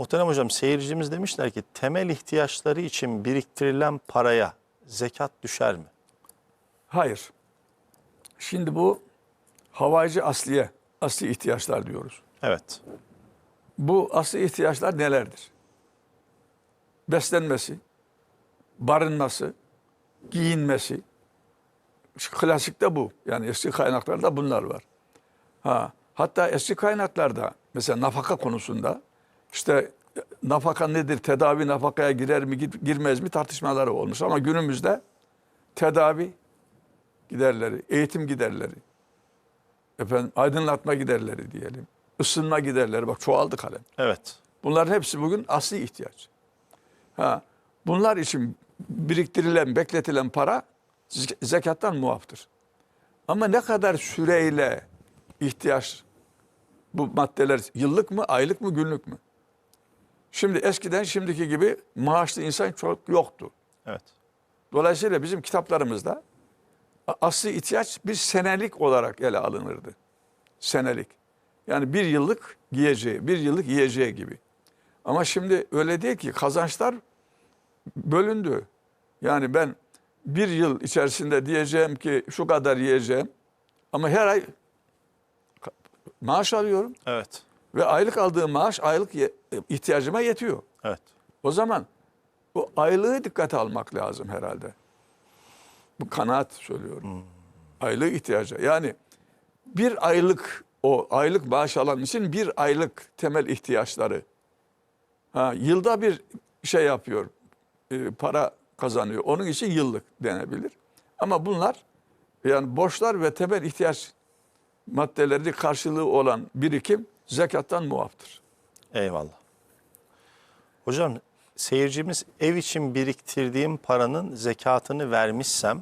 Muhterem hocam seyircimiz demişler ki temel ihtiyaçları için biriktirilen paraya zekat düşer mi? Hayır. Şimdi bu havaycı asliye, asli ihtiyaçlar diyoruz. Evet. Bu asli ihtiyaçlar nelerdir? Beslenmesi, barınması, giyinmesi. Klasikte bu. Yani eski kaynaklarda bunlar var. Ha, hatta eski kaynaklarda mesela nafaka konusunda işte nafaka nedir, tedavi nafakaya girer mi gir- girmez mi tartışmaları olmuş. Ama günümüzde tedavi giderleri, eğitim giderleri, efendim aydınlatma giderleri diyelim, ısınma giderleri bak çoğaldı kalem. Evet. Bunların hepsi bugün asli ihtiyaç. Ha, bunlar için biriktirilen, bekletilen para zek- zekattan muaftır. Ama ne kadar süreyle ihtiyaç bu maddeler yıllık mı, aylık mı, günlük mü? Şimdi eskiden şimdiki gibi maaşlı insan çok yoktu. Evet. Dolayısıyla bizim kitaplarımızda asli ihtiyaç bir senelik olarak ele alınırdı. Senelik. Yani bir yıllık giyeceği, bir yıllık yiyeceği gibi. Ama şimdi öyle değil ki kazançlar bölündü. Yani ben bir yıl içerisinde diyeceğim ki şu kadar yiyeceğim ama her ay maaş alıyorum Evet. Ve aylık aldığım maaş aylık ye- ihtiyacıma yetiyor. Evet. O zaman bu aylığı dikkate almak lazım herhalde. Bu kanaat söylüyorum. Aylığı ihtiyaca. Yani bir aylık o aylık maaş alan için bir aylık temel ihtiyaçları. Ha, yılda bir şey yapıyor. e, para kazanıyor. Onun için yıllık denebilir. Ama bunlar yani borçlar ve temel ihtiyaç maddeleri karşılığı olan birikim zekattan muaftır. Eyvallah. Hocam seyircimiz ev için biriktirdiğim paranın zekatını vermişsem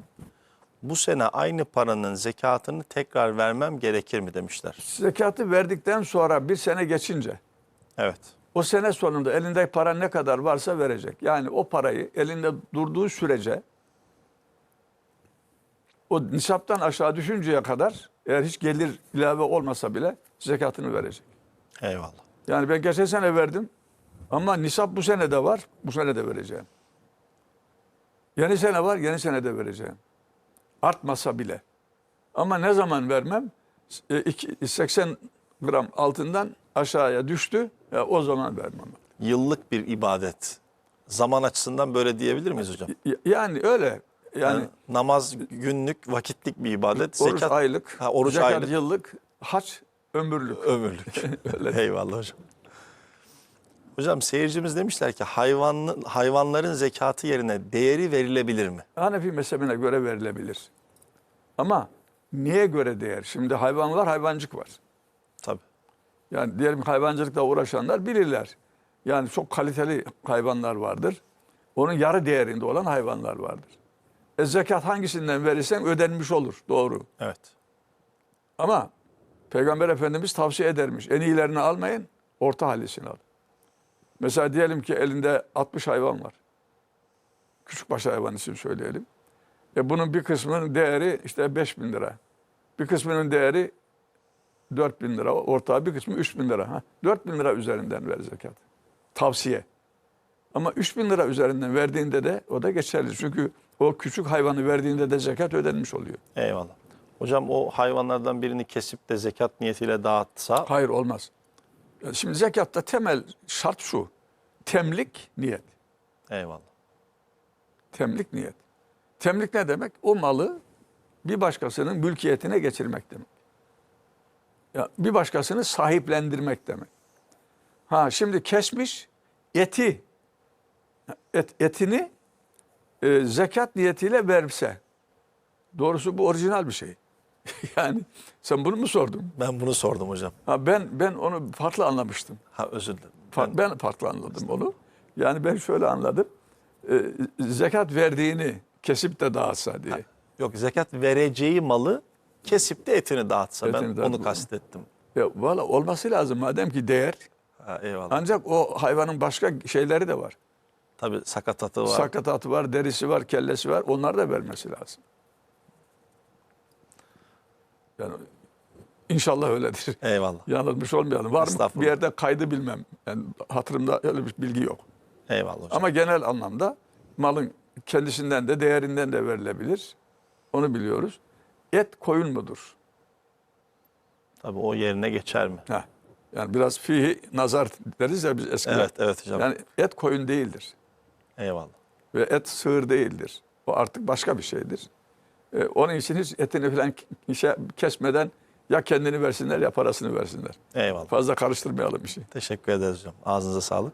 bu sene aynı paranın zekatını tekrar vermem gerekir mi demişler. Zekatı verdikten sonra bir sene geçince Evet. o sene sonunda elinde para ne kadar varsa verecek. Yani o parayı elinde durduğu sürece o nisaptan aşağı düşünceye kadar eğer hiç gelir ilave olmasa bile zekatını verecek. Eyvallah. Yani ben geçen sene verdim ama nisap bu sene de var, bu sene de vereceğim. Yeni sene var, yeni sene de vereceğim. Artmasa bile. Ama ne zaman vermem? E, iki- 80 gram altından aşağıya düştü, ya o zaman vermem. Yıllık bir ibadet. Zaman açısından böyle diyebilir miyiz hocam? Yani öyle. Yani, Yani namaz günlük, vakitlik bir ibadet. oruç zekat aylık, Ha, oruç zekat aylık. yıllık, haç ömürlük. ömürlük. Eyvallah hocam. Hocam seyircimiz demişler ki hayvanlı, hayvanların zekatı yerine değeri verilebilir mi? Hanefi mezhebine göre verilebilir. Ama niye göre değer? Şimdi hayvanlar hayvancık var. Tabii. Yani diyelim hayvancılıkla uğraşanlar bilirler. Yani çok kaliteli hayvanlar vardır. Onun yarı değerinde olan hayvanlar vardır. E zekat hangisinden verirsen ödenmiş olur. Doğru. Evet. Ama Peygamber Efendimiz tavsiye edermiş. En iyilerini almayın, orta hallisini alın. Mesela diyelim ki elinde 60 hayvan var. Küçükbaş hayvan için söyleyelim. E bunun bir kısmının değeri işte 5 bin lira. Bir kısmının değeri 4 bin lira. Ortağı bir kısmı 3 bin lira. Ha, 4 bin lira üzerinden ver zekat. Tavsiye. Ama 3 bin lira üzerinden verdiğinde de o da geçerli. Çünkü o küçük hayvanı verdiğinde de zekat ödenmiş oluyor. Eyvallah. Hocam o hayvanlardan birini kesip de zekat niyetiyle dağıtsa Hayır olmaz. Şimdi zekatta temel şart şu. Temlik niyet. eyvallah. Temlik niyet. Temlik ne demek? O malı bir başkasının mülkiyetine geçirmek demek. Ya bir başkasını sahiplendirmek demek. Ha şimdi kesmiş eti et, etini e, zekat niyetiyle verse doğrusu bu orijinal bir şey. yani sen bunu mu sordun? Ben bunu sordum hocam. Ha ben ben onu farklı anlamıştım. Ha özür dilerim. Fa- Ben farklı anladım onu. Yani ben şöyle anladım. Ee, zekat verdiğini kesip de dağıtsa diye. Yok zekat vereceği malı kesip de etini dağıtsa ben Etini dağıtma. onu kastettim. Ya, valla olması lazım madem ki değer. Ha, eyvallah. Ancak o hayvanın başka şeyleri de var. Tabii sakatatı var. Sakatatı var, derisi var, kellesi var. Onları da vermesi lazım. Yani İnşallah öyledir. Eyvallah. Yanılmış olmayalım. Var mı bir yerde kaydı bilmem. Yani hatırımda öyle bir bilgi yok. Eyvallah hocam. Ama genel anlamda malın kendisinden de değerinden de verilebilir. Onu biliyoruz. Et koyun mudur? Tabii o yerine geçer mi? Heh. Yani biraz fihi nazar deriz ya biz eskiden. Evet, evet hocam. Yani et koyun değildir. Eyvallah. Ve et sığır değildir. O artık başka bir şeydir. Ee, onun için hiç etini falan işe kesmeden ya kendini versinler ya parasını versinler. Eyvallah. Fazla karıştırmayalım işi. Teşekkür ederiz hocam. Ağzınıza sağlık.